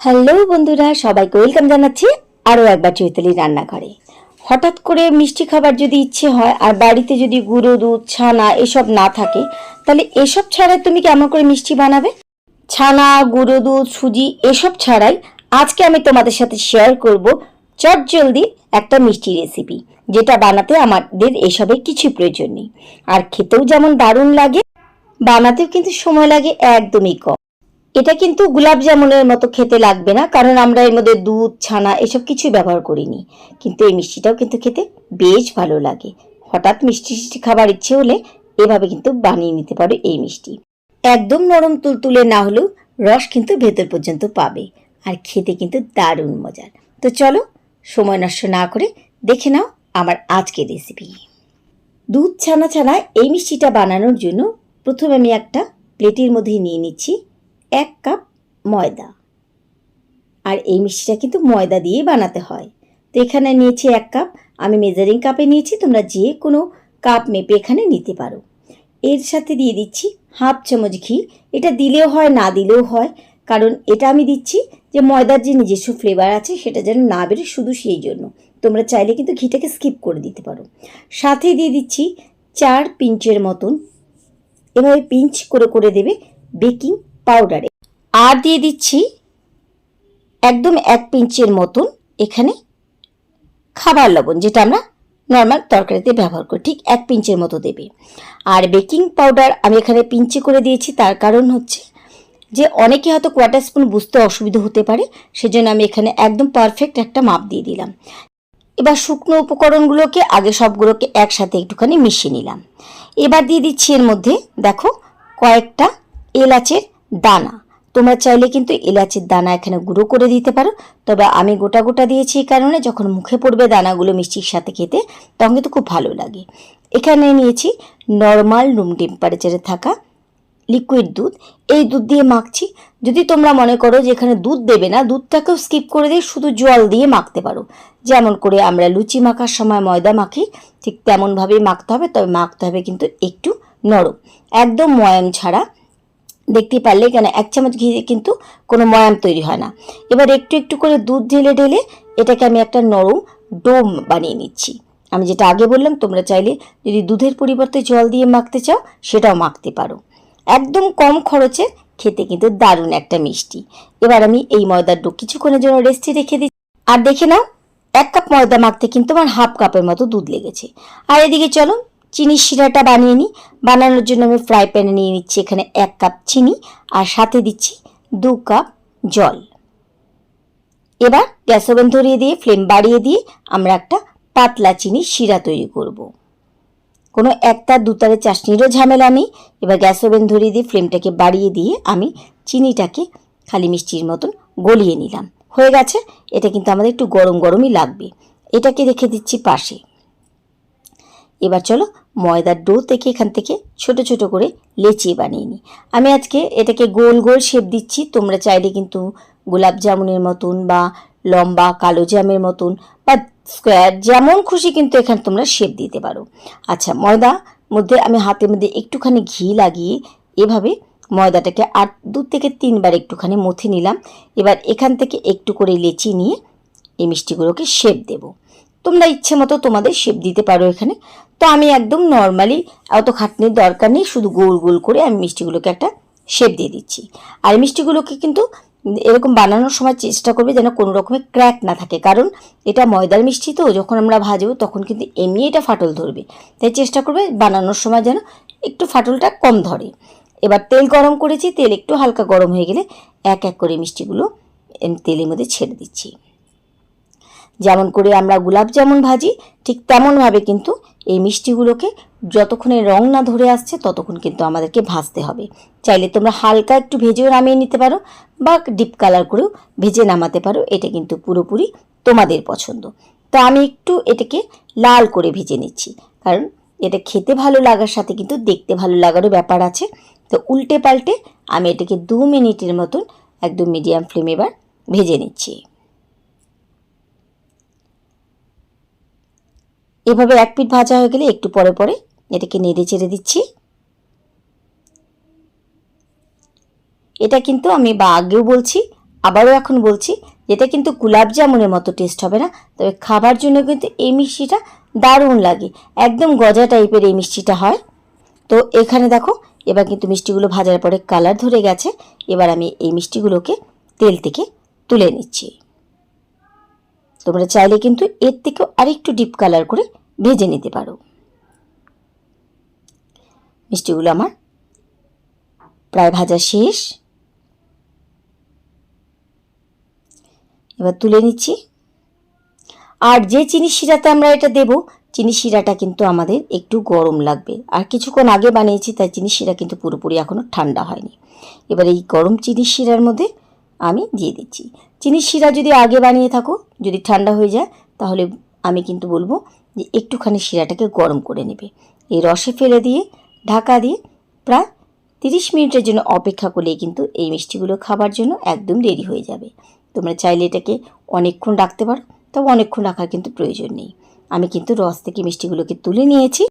Hello বন্ধুরা, সবাইকে welcome জানাচ্ছি আরও একবার চৈতালি রান্নাঘরে। হঠাৎ করে মিষ্টি খাবার যদি ইচ্ছে হয় আর বাড়িতে যদি গুঁড়ো দুধ, ছানা এসব না থাকে, তাহলে এসব ছাড়াই তুমি কেমন করে মিষ্টি বানাবে? ছানা, গুঁড়ো দুধ, সুজি এসব ছাড়াই আজকে আমি তোমাদের সাথে শেয়ার করব চট জলদি একটা মিষ্টি রেসিপি যেটা বানাতে আমাদের এসবের কিছু প্রয়োজন নেই। আর খেতেও যেমন দারুণ লাগে, বানাতেও কিন্তু সময় লাগে একদমই কম। এটা কিন্তু গোলাপ জামুনের মতো খেতে লাগবে না, কারণ আমরা এর মধ্যে দুধ, ছানা এসব কিছু ব্যবহার করিনি। কিন্তু এই মিষ্টিটাও কিন্তু খেতে বেশ ভালো লাগে। হঠাৎ মিষ্টি মিষ্টি খাবার ইচ্ছে হলে এভাবে কিন্তু বানিয়ে নিতে পারো এই মিষ্টি। একদম নরম তুলতুলে না হলেও রস কিন্তু ভেতর পর্যন্ত পাবে, আর খেতে কিন্তু দারুণ মজার। তো চলো, সময় নষ্ট না করে দেখে নাও আমার আজকের রেসিপি দুধ, ছানা ছানা এই মিষ্টিটা বানানোর জন্য প্রথমে আমি একটা প্লেটের মধ্যে নিয়ে নিচ্ছি। এক কাপ ময়দা। আর এই মিষ্টিটা কিন্তু ময়দা দিয়ে বানাতে হয়। তো এখানে নিয়েছি এক কাপ। আমি মেজারিং কাপে নিয়েছি। তোমরা যে কোনো কাপ মেপে এখানে নিতে পারো। এর সাথে দিয়ে দিচ্ছি হাফ চামচ ঘি। এটা দিলেও হয়, না দিলেও হয়। কারণ এটা আমি দিচ্ছি যে ময়দার যে নিজস্ব ফ্লেভার আছে, সেটা যেন না বেরোয় শুধু সেই জন্য। তোমরা চাইলে কিন্তু ঘিটাকে স্কিপ করে দিতে পারো। সাথে দিয়ে দিচ্ছি চার পিঞ্চের মতন। এভাবে পিঞ্চ করে করে দেবে বেকিং পাউডারে আর দিয়ে দিচ্ছি একদম এক পিঞ্চের মতন এখানে খাবার লবণ, যেটা আমরা নর্মাল তরকারিতে ব্যবহার করি, ঠিক এক পিঞ্চের মতো দেবে। আর বেকিং পাউডার আমি এখানে পিঞ্চে করে দিয়েছি, তার কারণ হচ্ছে যে অনেকে হয়তো কোয়ার্টার স্পুন বুঝতে অসুবিধা হতে পারে, সেজন্য আমি এখানে একদম পারফেক্ট একটা মাপ দিয়ে দিলাম। এবার শুকনো উপকরণগুলোকে আগে সবগুলোকে একসাথে একটুখানি মিশিয়ে নিলাম। এবার দিয়ে দিচ্ছি এর মধ্যে, দেখো, কয়েকটা এলাচের দানা। তোমরা চাইলে কিন্তু এলাচের দানা এখানে গুঁড়ো করে দিতে পারো। তবে আমি গোটা গোটা দিয়েছি এই কারণে যখন মুখে পড়বে দানাগুলো মিষ্টির সাথে খেতে, তখন কিন্তু খুব ভালো লাগে। এখানে নিয়েছি নর্মাল রুম টেম্পারেচারে থাকা লিকুইড দুধ। এই দুধ দিয়ে মাখছি। যদি তোমরা মনে করো যে এখানে দুধ দেবে না, দুধটাকেও স্কিপ করে দিয়ে শুধু জল দিয়ে মাখতে পারো। যেমন করে আমরা লুচি মাখার সময় ময়দা মাখি, ঠিক তেমনভাবেই মাখতে হবে, তবে মাখতে হবে কিন্তু একটু নরম। একদম ময়াম ছাড়া দেখতে পারলে কেন এক চামচ ঘি কিন্তু কোনো ময়াম তৈরি হয় না। এবার একটু একটু করে দুধ ঢেলে ঢেলে এটাকে আমি একটা নরম ডোম বানিয়ে নিচ্ছি। আমি যেটা আগে বললাম, তোমরা চাইলে যদি দুধের পরিবর্তে জল দিয়ে মাখতে চাও, সেটাও মাখতে পারো। একদম কম খরচে খেতে কিন্তু দারুণ একটা মিষ্টি। এবার আমি এই ময়দার ডো কিছুক্ষণের জন্য রেস্টে রেখে দিচ্ছি। আর দেখে নাও, এক কাপ ময়দা মাখতে কিন্তু আমার হাফ কাপের মতো দুধ লেগেছে। আর এদিকে চলো চিনির শিরাটা বানিয়ে নিই বানানোর জন্য আমি ফ্রাই প্যানে নিয়ে নিচ্ছি এখানে এক কাপ চিনি আর সাথে দিচ্ছি দু কাপ জল। এবার গ্যাস ওভেন ধরিয়ে দিয়ে ফ্লেম বাড়িয়ে দিয়ে আমরা একটা পাতলা চিনির শিরা তৈরি করব। কোনো একটা, দুতারে চাশনিরও ঝামেলা নেই। এবার গ্যাস ওভেন ধরিয়ে দিয়ে ফ্লেমটাকে বাড়িয়ে দিয়ে আমি চিনিটাকে খালি মিষ্টির মতন গলিয়ে নিলাম। হয়ে গেছে। এটা কিন্তু আমাদের একটু গরম গরমই লাগবে। এটাকে রেখে দিচ্ছি পাশে। এবার চলো ময়দার ডো থেকে এখান থেকে ছোট ছোট করে লেচি বানিয়ে নিই। আমি আজকে এটাকে গোল গোল শেপ দিচ্ছি। তোমরা চাইলে কিন্তু গোলাপ জামুনের মতন বা লম্বা কালো জামের মতন বা স্কোয়ার যেমন খুশি কিন্তু এখানে তোমরা শেপ দিতে পারো। আচ্ছা ময়দা মধ্যে আমি হাতের মধ্যে একটুখানি ঘি লাগিয়ে এভাবে ময়দাটাকে আট দু থেকে তিনবার একটুখানি মথে নিলাম। এবার এখান থেকে একটু করে লেচি নিয়ে এই মিষ্টিগুলোকে শেপ দেবো। তোমরা ইচ্ছে মতো তোমাদের শেপ দিতে পারো এখানে। তো আমি একদম নর্মালি অত খাটনির দরকার নেই, শুধু গোল গোল করে আমি মিষ্টিগুলোকে একটা শেপ দিয়ে দিচ্ছি। আর মিষ্টিগুলোকে কিন্তু এরকম বানানোর সময় চেষ্টা করবে যেন কোনো রকমের ক্র্যাক না থাকে। কারণ এটা ময়দার মিষ্টি তো, যখন আমরা ভাজবো তখন কিন্তু এমনি এটা ফাটল ধরবে। তাই চেষ্টা করবে বানানোর সময় যেন একটু ফাটলটা কম ধরে। এবার তেল গরম করেছি, তেল একটু হালকা গরম হয়ে গেলে এক এক করে মিষ্টিগুলো তেলের মধ্যে ছেড়ে দিচ্ছি। যেমন করে আমরা গোলাপ জামুন ভাজি, ঠিক তেমনভাবে কিন্তু এই মিষ্টিগুলোকে যতক্ষণে রং না ধরে আসছে ততক্ষণ কিন্তু আমাদেরকে ভাজতে হবে। চাইলে তোমরা হালকা একটু ভেজেও নামিয়ে নিতে পারো বা ডিপ কালার করেও ভেজে নামাতে পারো, এটা কিন্তু পুরোপুরি তোমাদের পছন্দ। তো আমি একটু এটাকে লাল করে ভেজে নিচ্ছি, কারণ এটা খেতে ভালো লাগার সাথে কিন্তু দেখতে ভালো লাগারও ব্যাপার আছে। তো উল্টে পাল্টে আমি এটাকে দু মিনিটের মতন একদম মিডিয়াম ফ্লেমে এবার ভেজে নিচ্ছি। এভাবে এক পিঠ ভাজা হয়ে গেলে একটু পরে পরে এটাকে নেড়ে চেড়ে দিচ্ছি। এটা কিন্তু আমি বা আগেও বলছি, আবারও এখন বলছি, এটা কিন্তু গোলাপ জামুনের মতো টেস্ট হবে না, তবে খাবার জন্য কিন্তু এই মিষ্টিটা দারুণ লাগে, একদম গজা টাইপের এই মিষ্টিটা হয়। তো এখানে দেখো, এবার কিন্তু মিষ্টিগুলো ভাজার পরে কালার ধরে গেছে, এবার আমি এই মিষ্টিগুলোকে তেল থেকে তুলে নিচ্ছি। তোমরা চাইলে কিন্তু এর থেকেও আরেকটু ডিপ কালার করে ভেজে নিতে পারো। মিষ্টিগুলো আমার প্রায় ভাজা শেষ। এবার তুলে নিচ্ছি। আর যে চিনি শিরাতে আমরা এটা দেব, চিনি শিরাটা কিন্তু আমাদের একটু গরম লাগবে। আর কিছুক্ষণ আগে বানিয়েছি, তাই চিনি শিরা কিন্তু পুরোপুরি এখনও ঠান্ডা হয়নি। এবার এই গরম চিনি শিরার মধ্যে আমি দিয়ে দিচ্ছি। চিনি শিরা যদি আগে বানিয়ে থাকো, যদি ঠান্ডা হয়ে যায়, তাহলে আমি কিন্তু বলব যে একটুখানি শিরাটাকে গরম করে নেবে। এই রসে ফেলে দিয়ে, ঢাকা দিয়ে প্রায় তিরিশ মিনিটের জন্য অপেক্ষা করলেই কিন্তু এই মিষ্টিগুলো খাবার জন্য একদম রেডি হয়ে যাবে। তোমরা চাইলে এটাকে অনেকক্ষণ রাখতে পারো, তবে অনেকক্ষণ রাখার কিন্তু প্রয়োজন নেই। আমি কিন্তু রস থেকে মিষ্টিগুলোকে তুলে নিয়েছি।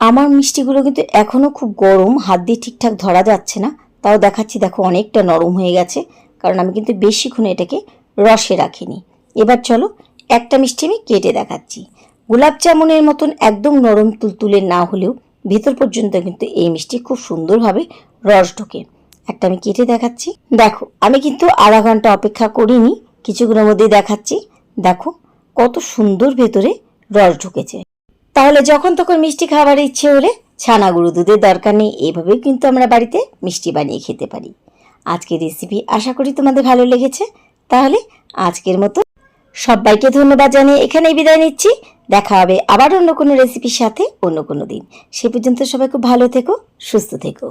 আমার মিষ্টিগুলো কিন্তু এখনও খুব গরম, হাত দিয়ে ঠিকঠাক ধরা যাচ্ছে না, তাও দেখাচ্ছি দেখো অনেকটা নরম হয়ে গেছে, কারণ আমি কিন্তু বেশিক্ষণ এটাকে রসে রাখিনি। এবার চলো একটা মিষ্টি আমি কেটে দেখাচ্ছি। গোলাপ জামুনের মতন একদম নরম তুলতুলে না হলেও ভেতর পর্যন্ত কিন্তু এই মিষ্টি খুব সুন্দরভাবে রস ঢোকে। একটা আমি কেটে দেখাচ্ছি। দেখো, আমি কিন্তু আধা ঘণ্টা অপেক্ষা করিনি, কিছুক্ষণের মধ্যেই দেখাচ্ছি। দেখো, কত সুন্দর ভেতরে রস ঢুকেছে। তাহলে যখন তখন মিষ্টি খাবার ইচ্ছে হলে ছানা গুঁড়ো দুধের দরকার নেই, এভাবেও কিন্তু আমরা বাড়িতে মিষ্টি বানিয়ে খেতে পারি। আজকের রেসিপি আশা করি তোমাদের ভালো লেগেছে। তাহলে আজকের মতো সবাইকে ধন্যবাদ জানিয়ে এখানেই বিদায় নিচ্ছি। দেখা হবে আবার অন্য কোনো রেসিপির সাথে অন্য কোনো দিন। সে পর্যন্ত সবাই খুব ভালো থেকো, সুস্থ থেকো।